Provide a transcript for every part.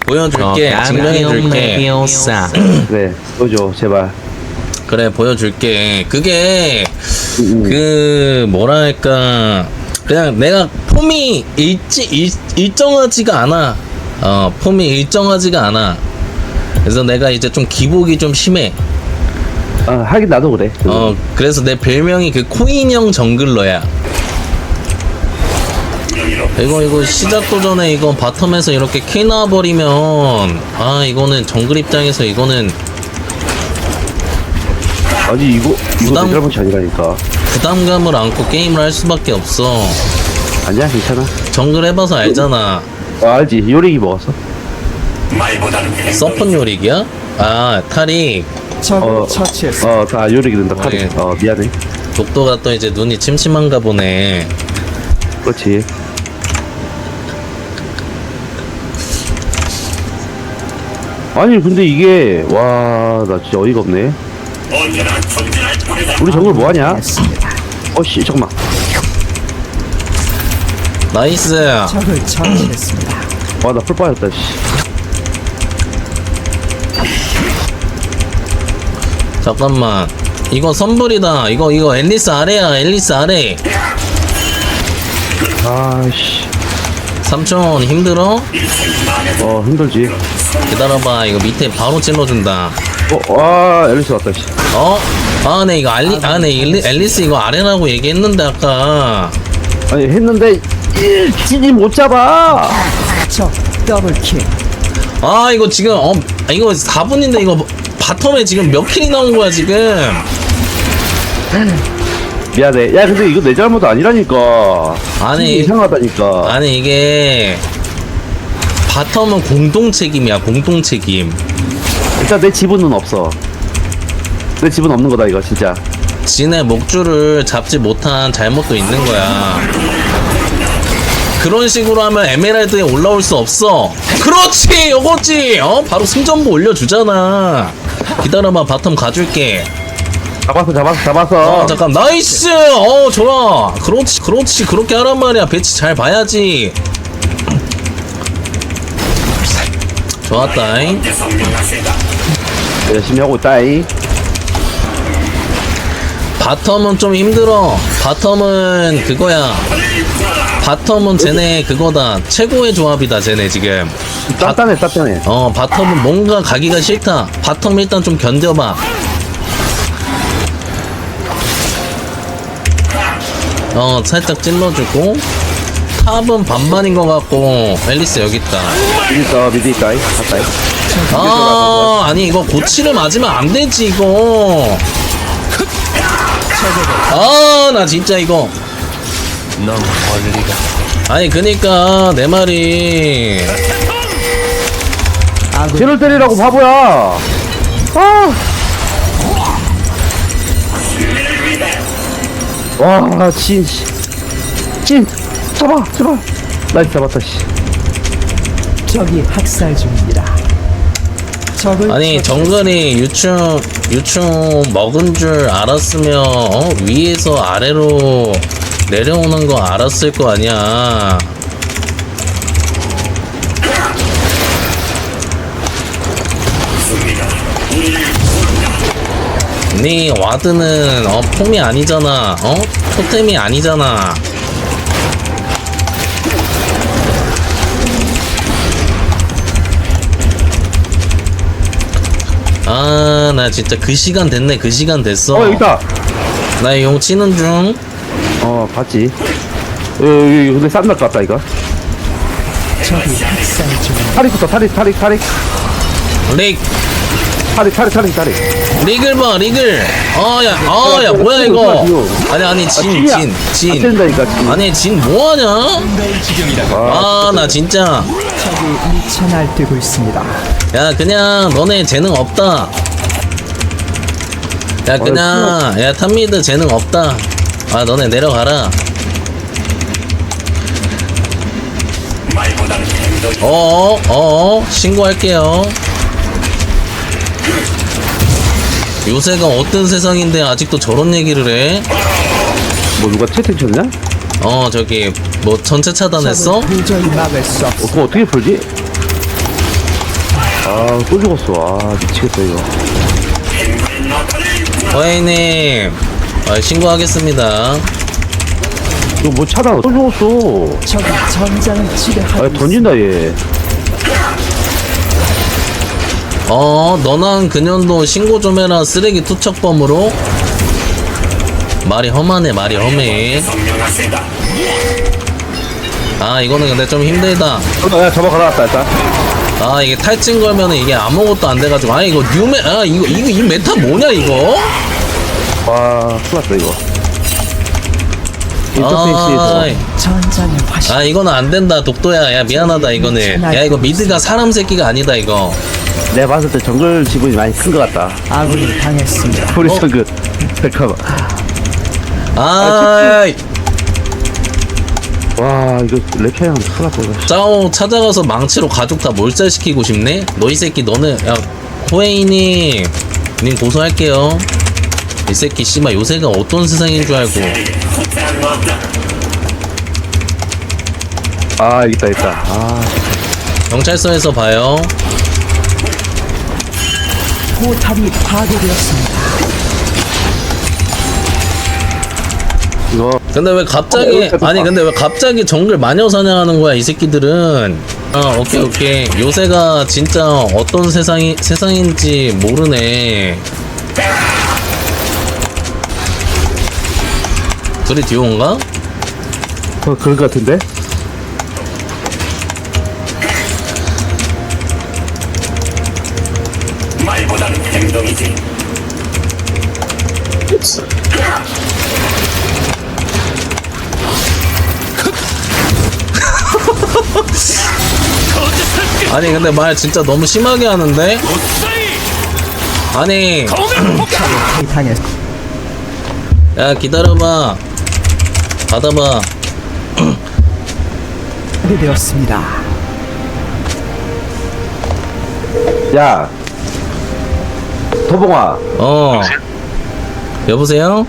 보여줄게 증명해줄게. 그래. 보여줘 제발. 그래 보여줄게. 그게 음, 음. 그 뭐랄까 그냥 내가 폼이 일지, 일, 일정하지가 않아. 어 폼이 일정하지가 않아. 그래서 내가 이제 좀 기복이 좀 심해. 아 하긴 나도 그래. 어 그래서 내 별명이 그 코인형 정글러야 이거 이거 시작도 전에 이거 바텀에서 이렇게 K 나와버리면 아 이거는 정글 입장에서 이거는 아니 이거 이거 부담- 내 잘못이 아니라니까. 부담감을 안고 게임을 할 수밖에 없어. 아니야 괜찮아. 정글 해봐서 알잖아. 아, 알지. 요리기 먹었어? 서폿 요릭이야? 아 타릭 어, 처치했습니다. 어다 요리기 된다. 카드 예. 어 미안해. 독도가 또 이제 눈이 침침한가 보네. 그렇지 아니 근데 이게 와 나 진짜 어이가 없네. 우리 정글 뭐하냐. 어씨 잠깐만. 나이스. 적을 처치했습니다. 와 나 풀 빠졌다 씨. 잠깐만. 이거 선불이다. 이거 이거 앨리스 아래야 앨리스 아래. 아씨. 삼촌 힘들어? 어 힘들지 기다려봐 이거 밑에 바로 찔러준다 어와 앨리스 왔다 씨 어? 아, 네, 이거 알리, 아, 네, 앨리, 앨리스 이거 아래라고 얘기했는데, 아까. 아니 했는데 일진이 못 잡아 적 더블킬. 아, 이거 지금, 어, 아, 이거 4분인데, 이거 바텀에 지금 몇 킬이 나온 거야, 지금? 미안해 야 근데 이거 내 잘못 아니라니까 아니. 이상하다니까 아니, 이게. 바텀은 공동 책임이야, 공동 책임. 일단 내 지분은 없어 내 지분 없는 거다 이거 진짜 진의 목줄을 잡지 못한 잘못도 있는 거야. 그런 식으로 하면 에메랄드에 올라올 수 없어. 그렇지, 요거지. 어, 바로 승전보 올려주잖아. 기다려봐, 바텀 가줄게. 잡았어 잡았어 잡았어 어, 잠깐, 나이스. 어, 좋아. 그렇지, 그렇지. 그렇게 하란 말이야. 배치 잘 봐야지. 좋았다잉. 열심히 하고 있다이 바텀은 좀 힘들어. 바텀은 그거야. 바텀은 쟤네 그거다. 최고의 조합이다, 쟤네 지금. 단단해 단단해 어, 바텀은 뭔가 가기가 싫다. 바텀 일단 좀 견뎌봐. 어, 살짝 찔러주고. 탑은 반반인 것 같고, 앨리스 여기 있다. 미드 있어 미드 있다이 갔다이 아, 아니, 이거 고치를 맞으면 안 되지, 이거. 아, 나 진짜 이거. 아니, 그니까, 내 말이. 쟤를 때리라고 바보야 아! 와진 진 잡아 제발 나이스 잡았다 씨 적이 학살 중입니다. 적을 아니 정글이 유충 유충 먹은 줄 알았으면 어? 위에서 아래로 내려오는 거 알았을 거 아니야. 네 와드는 어 폼이 아니잖아. 어 토템이 아니잖아. 아, 나 진짜 그 시간 됐네. 그 시간 됐어. 어 여기 있다 나 용 치는 중. 어 봤지 어, 여기 근데 싼날 것 같다 이거 학살 중입니다. 타릭부터 타릭 타릭 타릭 릭, 타릭 타릭 타릭 타릭 릭을 봐, 릭을. 어, 야, 어, 야, 뭐야, 이거. 아니, 아니, 진, 진이야. 진, 안 진. 된다니까 진 아니, 진 뭐하냐? 아, 나 진짜. 적이 미쳐 날뛰고 있습니다. 야, 그냥 너네 재능 없다. 야, 그냥, 야, 탑미드 재능 없다. 아, 너네 내려가라. 어어, 어어, 신고할게요. 요새가 어떤 세상인데 아직도 저런 얘기를 해? 뭐 누가 채팅 쳤냐? 어, 어, 저기, 뭐, 전체 차단했어? 적을 도저히 막을 수 없습니다. 그거 어떻게 풀지? 아 또 죽었어 아 미치겠다 이거 호에이님 어, 신고하겠습니다 이거 뭐 차다 또 죽었어 적이 전장을 지배하고 아 던진다 얘 어 너랑 그년도 신고 좀 해라. 쓰레기 투척범으로. 말이 험하네 말이 험해. 아 이거는 근데 좀 힘들다. 어, 야 잡아 가라갔다 일단. 아 이게 탈진 걸면은 이게 아무것도 안 돼가지고. 아 이거 뉴메 아 이거 이거 이 메타 뭐냐 이거? 와 큰일 났다 이거. 인터페이스에서 아이, 전장의 화신. 아 이거는 안 된다 독도야. 야 미안하다 이거는. 야 이거 미드가 사람 새끼가 아니다 이거 내가 봤을 때 정글 지분이 많이 큰 것 같다. 아군이 당했습니다. 우리 정글. 잠깐만. 아이 와 이거 랩차이랑 큰일 났다 짜오 찾아가서 망치로 가족 다 몰살시키고 싶네? 너 이 새끼 너는 야 호에이님 님 고소할게요. 이 새끼 씨발 요새가 어떤 세상인 줄 알고. 아 있다 있다. 아. 경찰서에서 봐요 포탑이 파괴되었습니다. 이거 근데 왜 갑자기 어, 아니 봐. 근데 왜 갑자기 정글 마녀 사냥하는 거야 이 새끼들은 어 오케이 오케이 요새가 진짜 어떤 세상이 세상인지 모르네 둘이 듀오인가? 어, 그런 것 같은데 아니 근데 말 진짜 너무 심하게 하는데 아니. 야 기다려봐 받아봐 파괴되었습니다. 야 도봉아 어 여보세요?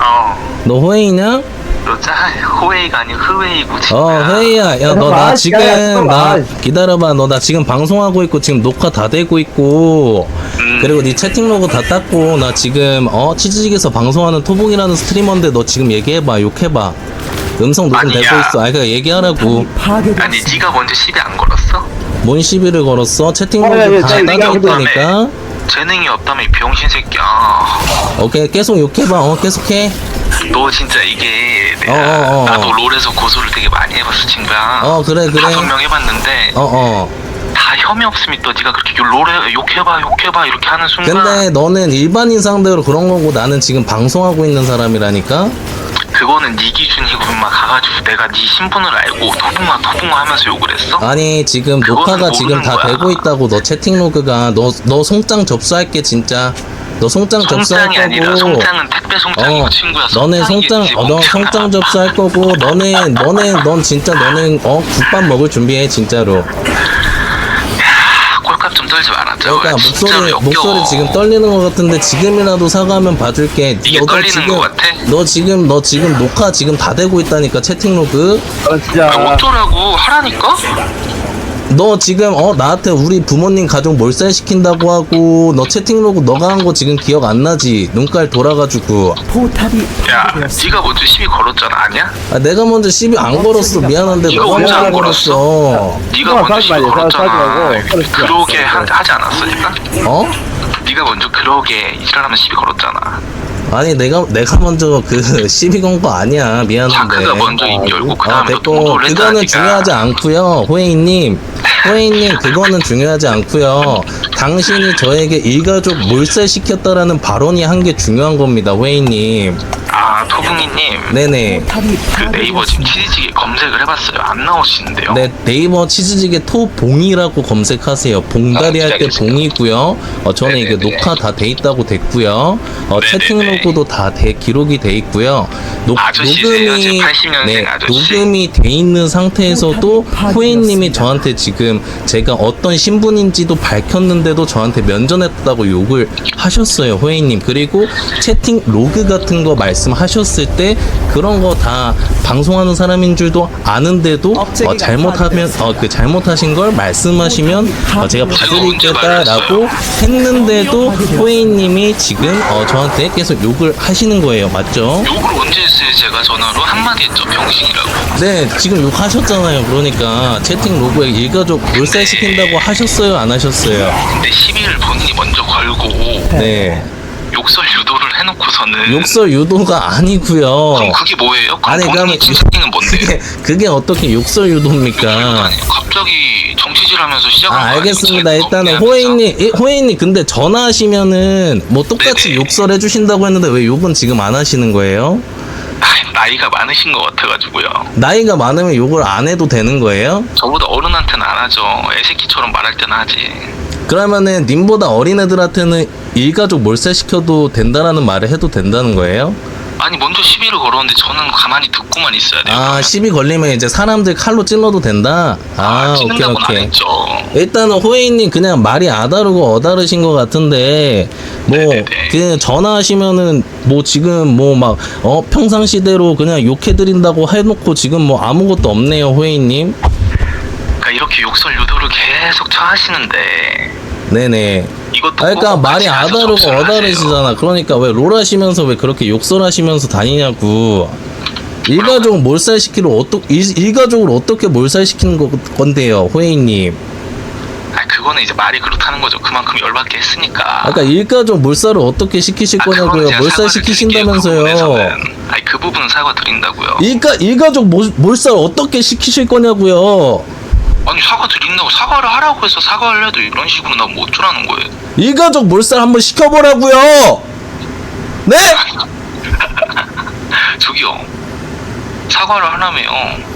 어, 너 호에이냐? 여자 호웨이가 아니고 흐웨이고 어 친구야. 회의야 야 너나 아, 지금. 나 기다려봐 너 나 지금 방송하고 있고 지금 녹화 다 되고 있고 음. 그리고 네 채팅 로그 다 땄고 나 지금 어 치즈직에서 방송하는 토봉이라는 스트리머인데 너 지금 얘기해봐 욕해봐 음성 녹음 아니야. 되고 있어 아니 그니까 얘기하라고 아니 파괴되었습니다. 네가 먼저 시비 안 걸었어? 뭔 시비를 걸었어 채팅 어, 야, 로그 야, 다 자, 내가 따졌다니까 재능이 없다며 이 병신 새끼야. 오케이 계속 욕해봐 어 계속해 너 진짜 이게 어, 어, 어. 나도 롤에서 고소를 되게 많이 해봤어 친구야. 어 그래 그래 다섯 명 해봤는데 어 어 다 혐의 없으면 또 네가 그렇게 롤에 욕해봐 욕해봐 이렇게 하는 순간 근데 너는 일반인 상대로 그런 거고 나는 지금 방송하고 있는 사람이라니까 그거는 네 기준이고 막 가가지고 내가 네 신분을 알고 토붕아 토붕아 하면서 욕을 했어? 아니 지금 그거는 녹화가 지금 모르는 다 거야. 되고 있다고 너 채팅 로그가 너 너 송장 접수할게 진짜 너 송장 접수할 송장이 아니라 거고 송장은 택배 송장이고 어 친구야. 너네 송장 어, 너. 송장 접수할 거고 너네 너네 넌 진짜 너는 어 국밥 먹을 준비해 진짜로 꼴값 좀 떨지 말아줘. 그러니까 진짜로 목소리 역겨워. 목소리 지금 떨리는 것 같은데 지금이라도 사과하면 봐줄게 이게 떨리는 지금 것 같아? 너 지금 너 지금 녹화 지금 다 되고 있다니까 채팅 로그 아 아, 진짜 어쩌라고 하라니까? 너 지금 어 나한테 우리 부모님 가족 몰살시킨다고 하고 너 채팅 로그 너가 한 거 지금 기억 안 나지 눈깔 돌아가지고 포탑이 야. 네가 먼저 시비 걸었잖아, 아니야? 아, 내가 먼저 시비 안 걸었어 미안한데 이거 너가 먼저 안 걸었어 네가 싸우지 먼저 시비 말고, 싸우지 걸었잖아. 말고. 그러게 하, 하지 않았어, 네가? 어? 네가 먼저 그러게 이지랄하면 시비 걸었잖아. 아니 내가 내가 먼저 그 시비 건 거 아니야. 미안한데. 자크가 먼저 입 열고 그아 다음에 또 됐고. 그거는 네가. 중요하지 않고요. 호에이님. 호에이님 그거는 중요하지 않고요. 당신이 저에게 일가족 몰살시켰다라는 발언이 한 게 중요한 겁니다 호에이님 아, 토붕이님. 네네 그 네이버 지금. 치즈찌개 검색을 해봤어요. 안 나오시는데요. 네, 네이버 치즈찌개 토봉이라고 검색하세요. 봉다리 아, 할 때 알겠습니다. 봉이고요. 어, 저는 이게 네네네. 녹화 다 돼 있다고 됐고요. 어, 네네네. 채팅 로그도 다 돼, 기록이 돼 있고요. 녹, 아저씨세요, 지금 80년생 네, 아저씨. 녹음이 돼 있는 상태에서도 호이님이 되었습니다. 저한테 지금 제가 어떤 신분인지도 밝혔는데도 저한테 면전했다고 욕을 하셨어요, 호이님. 그리고 채팅 로그 같은 거 말씀하셨 하셨을 때 그런 거 다 방송하는 사람인 줄도 아는데도 어, 잘못하면 어, 그 잘못하신 걸 말씀하시면 어, 제가 봐드리겠다라고 했는데도 호에이님이 지금 어, 저한테 계속 욕을 하시는 거예요, 맞죠? 욕을 언제 했어요? 제가 전화로 한마디 했죠. 병신이라고. 네, 지금 욕하셨잖아요. 그러니까 채팅 로그에 일가족 몰살시킨다고 하셨어요, 안 하셨어요? 근데 시비를 본인이 먼저 걸고 네, 욕설 유도를 해놓고서는 욕설 유도가 아니고요. 그럼 그게 뭐예요? 그럼 아니, 본인이 그러면 칭찬이는 뭔데? 그게 그게 어떻게 욕설 유도입니까? 아니, 갑자기 정치질하면서 시작한 아거 알겠습니다. 아니고 일단은 이- 호에이님 근데 전화하시면은 뭐 똑같이 네네. 욕설 해 주신다고 했는데 왜 욕은 지금 안 하시는 거예요? 아, 나이가 많으신 것 같아가지고요. 나이가 많으면 욕을 안 해도 되는 거예요? 저보다 어른한테는 안 하죠. 애새끼처럼 말할 때는 하지. 그러면은 님보다 어린 애들한테는 일가족 몰살시켜도 된다라는 말을 해도 된다는 거예요? 아니 먼저 시비를 걸었는데 저는 가만히 듣고만 있어야 돼요. 아 시비 걸리면 이제 사람들 칼로 찔러도 된다? 아 오케이 안 오케이 했죠. 일단은 호에이님 그냥 말이 아다르고 어다르신 것 같은데 뭐 네네네. 그 전화하시면은 뭐 지금 뭐 막 어 평상시대로 그냥 욕해드린다고 해놓고 지금 뭐 아무것도 없네요 호에이님 그러니까 이렇게 욕설 유도를 계속 처하시는데 네네 이것도 아, 그러니까 꼭 말이 아다르고. 어다르시잖아 그러니까 왜 롤 하시면서 왜 그렇게 욕설하시면서 다니냐고 일가족 몰살시키러 어떻게 일가족을 어떻게 몰살시키는 거, 건데요 호에이님 아 그거는 이제 말이 그렇다는 거죠. 그만큼 열받게 했으니까. 아까 일가족 몰살을 어떻게 시키실 아, 거냐고요 제가 몰살 사과를 드릴게요, 그 시키신다면서요 부분에서는. 아니 그 부분은 사과 드린다고요. 일가 일가족 몰, 몰살 어떻게 시키실 거냐고요. 아니 사과 드린다고 사과를 하라고 해서 사과를 해도 이런 식으로 나면 뭐 어쩌라는 거예요. 일가족 몰살 한번 시켜보라고요. 네? 저기요. 사과를 하라며요.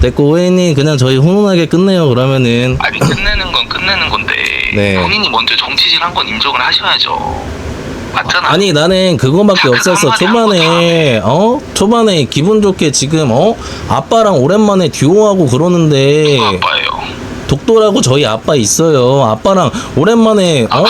됐고 호혜님 그냥 저희 훈훈하게 끝내요 그러면은 아니 끝내는 건 끝내는 건데 네. 본인이 먼저 정치질 한 건 인정을 하셔야죠. 맞잖아. 아니 나는 그거밖에 자, 없었어 초반에 어 초반에 기분 좋게 지금 어 아빠랑 오랜만에 듀오하고 그러는데 아빠예요. 독도라고 저희 아빠 있어요 아빠랑 오랜만에 어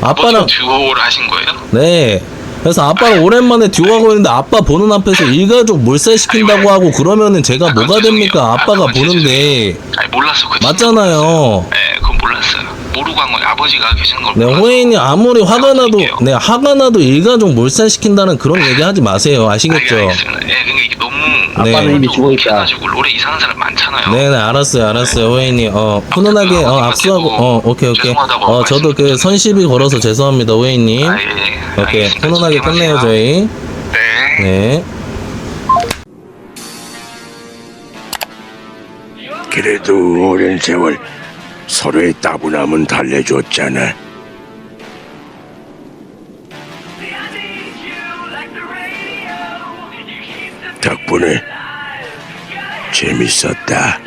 아 빠랑 아버지가 듀오를 하신 거예요? 네. 그래서 아빠랑 오랜만에 듀오하고 있는데 아빠 보는 앞에서 일가족 몰살시킨다고 하고 그러면은 제가 아, 뭐가 됩니까? 죄송해요. 아, 아빠가 그건 보는데 아니 몰랐어. 그 맞잖아요. 네, 그건 몰랐어요. 모르고 한 건 아버지가 계신 걸 네. 호혜인이 아무리 화가 나도 드릴게요. 네 화가 나도 일가족 몰살시킨다는 그런 얘기 하지 마세요. 알- 아시겠죠? 알겠습니다. 예, 근데 이게 너무 아빠는 이미 죽어 있다. 해가지고 롤에 이상한 사람 많잖아요. 네, 네, 알았어요, 알았어요, 호혜인이. 어, 훈훈하게, 어, 압수하고, 어, 오케이, 오케이. 죄송하다고 어, 저도 그 선시비 걸어서 죄송합니다, 호혜인님. 아, 예, 예. 오케이, 알겠습니다. 훈훈하게 끝내요. 저희. 네. 네. 그래도 오랜 세월 서로의 따분함은 달래줬잖아. 덕분에 재밌었다.